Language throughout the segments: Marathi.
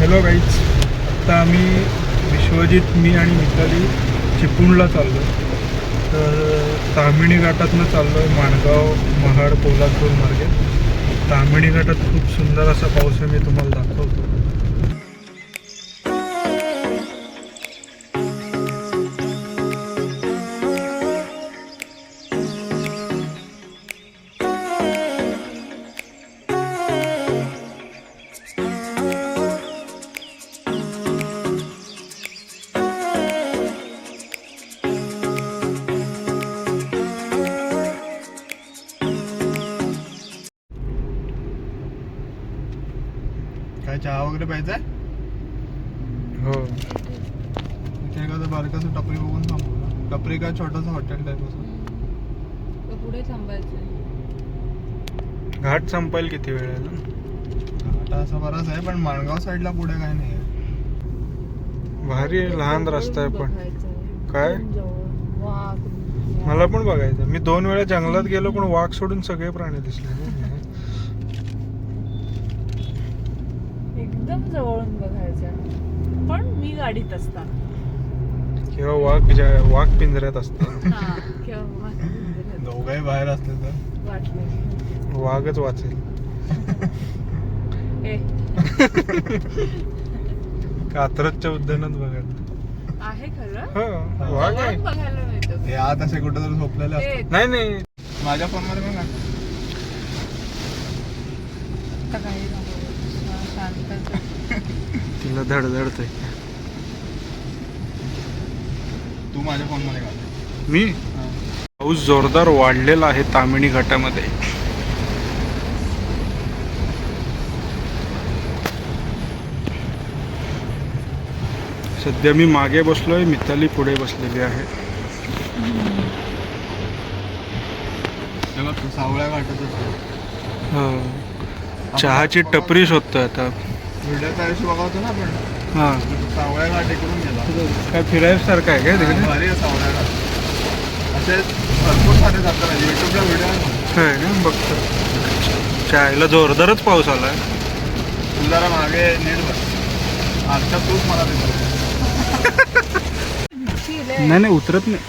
हॅलो गाईज आत्ता आम्ही विश्वजित मी आणि मिताली चिपळूणला चाललो तर तामिणी घाटातनं चाललो आहे माणगाव महाड पोलादपूर मार्गे. तामिणी घाटात खूप सुंदर असा पाऊस आहे मी तुम्हाला दाखवतो. काय चहा वगैरे प्यायचा हो. इथे एखादं बारकाचं टपरी बघून थांबू टपरी काय छोटंसं हॉटेल टाईप असं. पुढे थांबायचं घाट संपायला किती वेळ घाटा असा बराच आहे पण माणगाव साईडला पुढे काय नाही आहे भारी लहान रस्ता आहे पण. काय? वाघ. मला पण बघायचं मी दोन वेळा जंगलात गेलो पण वाघ सोडून सगळे प्राणी दिसले. एकदम जवळून बघायचं पण मी गाडीत असताना किंवा वाघ ज्या- वाघ पिंजऱ्यात असतात हा, किंवा दोघंही बाहेर असले तर? वाटलं. वाघच वाचेल. ए. कात्रजच्या उद्यानात बघायला. आहे खरं? हो वाघ आहे. जवळून बघायला मिळतं. हे आत असे कुठं तरी झोपलेले ए, असतात. नाही नाही. माझ्या फोनमध्ये बघा. आता काही नको. तिला धडधडतंय. तू माझ्या फोनमध्ये मी? पाऊस जोरदार वाढलेला आहे तामिणी घाटामध्ये. सध्या मी मागे बसलोय मिताली पुढे बसलेली आहे. सावळ्या घाटत असतो हो. चहाची टपरी शोधतोय आता. हा. काय फिरायसारखं आहे काय तिकडे? बघतो. चायला जोरदारच पाऊस आलाय. तू जरा मागे नीट बस. तूच मला. नाही नाही उतरत नाही.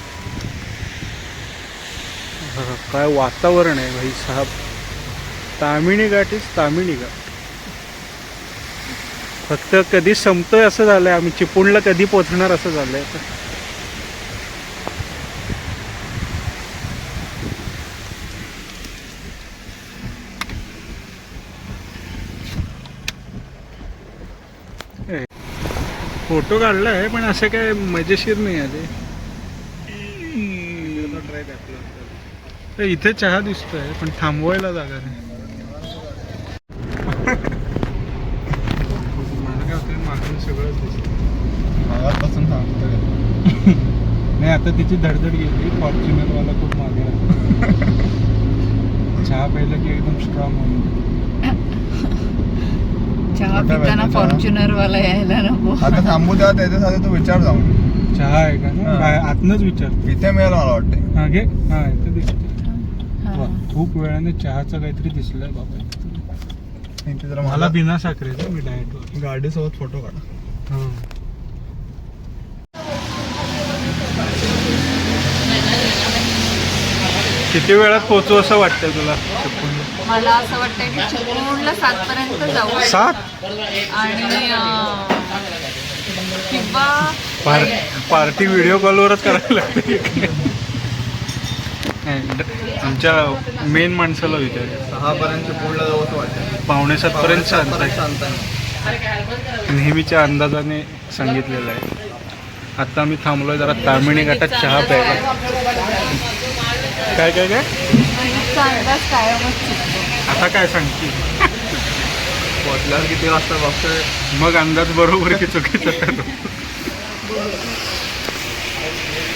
काय वातावरण आहे भाई साहब. तामिणी घाट इज तामिणी घाट फक्त कधी संपतोय असं झालंय आम्ही चिपळूणला कधी पोचणार असं झालंय. फोटो काढलाय पण असं काय मजेशीर नाही आले इथे चहा दिसतोय पण थांबवायला जागा नाही मला काय होतं मागून सगळंच मागापासून नाही आता तिची धडधड गेली. फॉर्च्युनरवाला खूप मागे आहे. चहा प्यायला की एकदम स्ट्रॉंग होऊन चहा पिताना. फॉर्च्युनर वाला यायला नको. आता थांबू त्याच्यासाठी तू विचार जाऊन. चहा आहे का? ना हा. काय आतनच विचार. इथे मिळेल मला वाटते हा घे. हा इथे दिसते हा. वा, खूप वेळाने चहाचं काहीतरी दिसलंय बाबा. जरा मला बिना साखरेचं मी डाएटवर गाडीसोबत फोटो काढा. किती वेळात पोहोचू असं वाटतंय तुला? मला असं वाटतंय की चिपळूणला सात पर्यंत जाऊ. सात? आणि अं, किंवा पार पार्टी व्हिडिओ कॉलवरच करायला लागते. आमच्या मेन माणसाला विचार सहा पर्यंत पुढला जाऊ असं वाटतं. पावणे सात पर्यंत शांत आहे. शांत आहे. नेहमीच्या अंदाजाने सांगितलेलं आहे. आता आम्ही थांबलोय जरा तामिणी घाटात चहा प्यायला. काय काय काय? कायमच चुकतो. आता काय सांगते पोचल्यावर किती वाजता बघतोय? मग अंदाज बरोबर की चुकीचा ठरतो?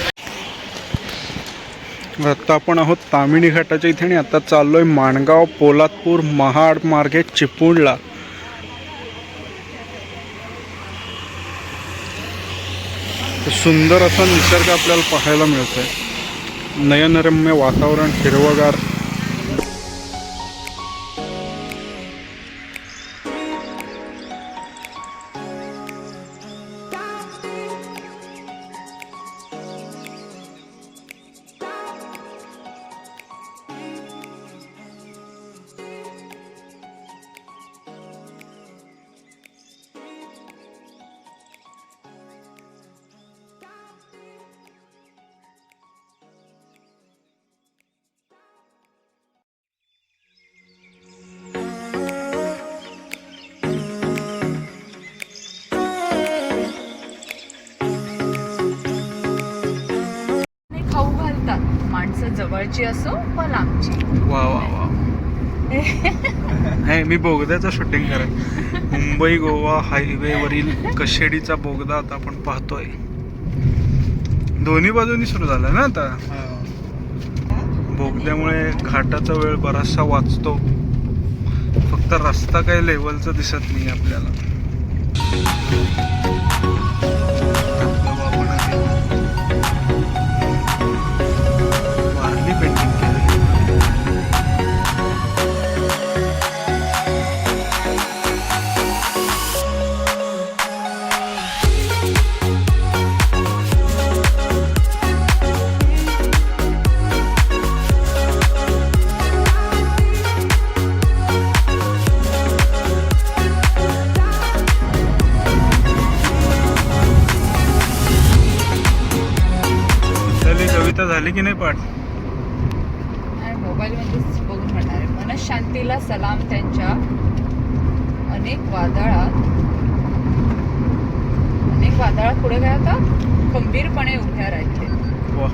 आता आपण आहोत तामिणी घाटाच्या इथे आणि आता चाललो आहे माणगाव पोलादपूर महाड मार्गे चिपळूणला. सुंदर असा निसर्ग आपल्याला पाहायला मिळतोय. नयनरम्य वातावरण हिरवगार जवळची असो व लांबची. वा वा वा. हे मी बोगद्याचं शूटिंग करत. मुंबई गोवा हायवेवरील कशेडीचा बोगदा आता आपण पाहतोय. दोन्ही बाजूनी सुरू झाला ना आता? बोगद्यामुळे घाटाचा वेळ बराचसा वाचतो. फक्त रस्ता काही लेवलचा दिसत नाही आपल्याला. की नाही पाठ मोबाईलमध्येच बघून म्हणणार आहे. मनशांतीला सलाम त्यांच्या अनेक वादळात. अनेक वादळात पुढे काय होतं खंबीरपणे उभ्या राहिले. वा.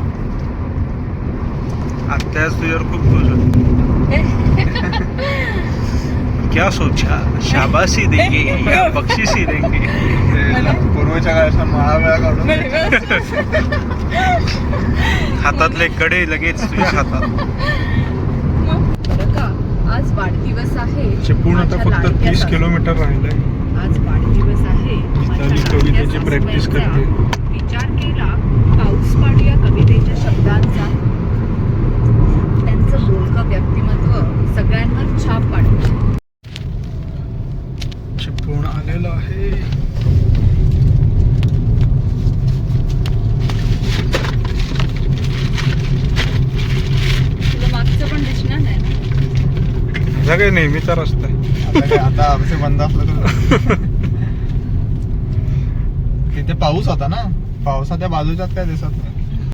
आत्याच तुझ्यावर खूप खुश होती. क्या सोचा? शाबाशी देंगे या बक्षिसी देंगे। पूर्वीच्या काळात महावेळा काढून हातातले कडे लगेच तुझ्या हातात. आज वाढदिवस आहे. चिपळूण आता फक्त तीस किलोमीटर राहिलंय. आज वाढदिवस आहे. कवितेची सासूबाईंचा. करते. विचार केला पाऊस पाणी माझा काही नेहमीचा रस्ता आहे. आता काय आता आमचे बंद असलं तर तिथे पाऊस होता ना? पावसाच्या बाजूच्यात काय दिसत नाही.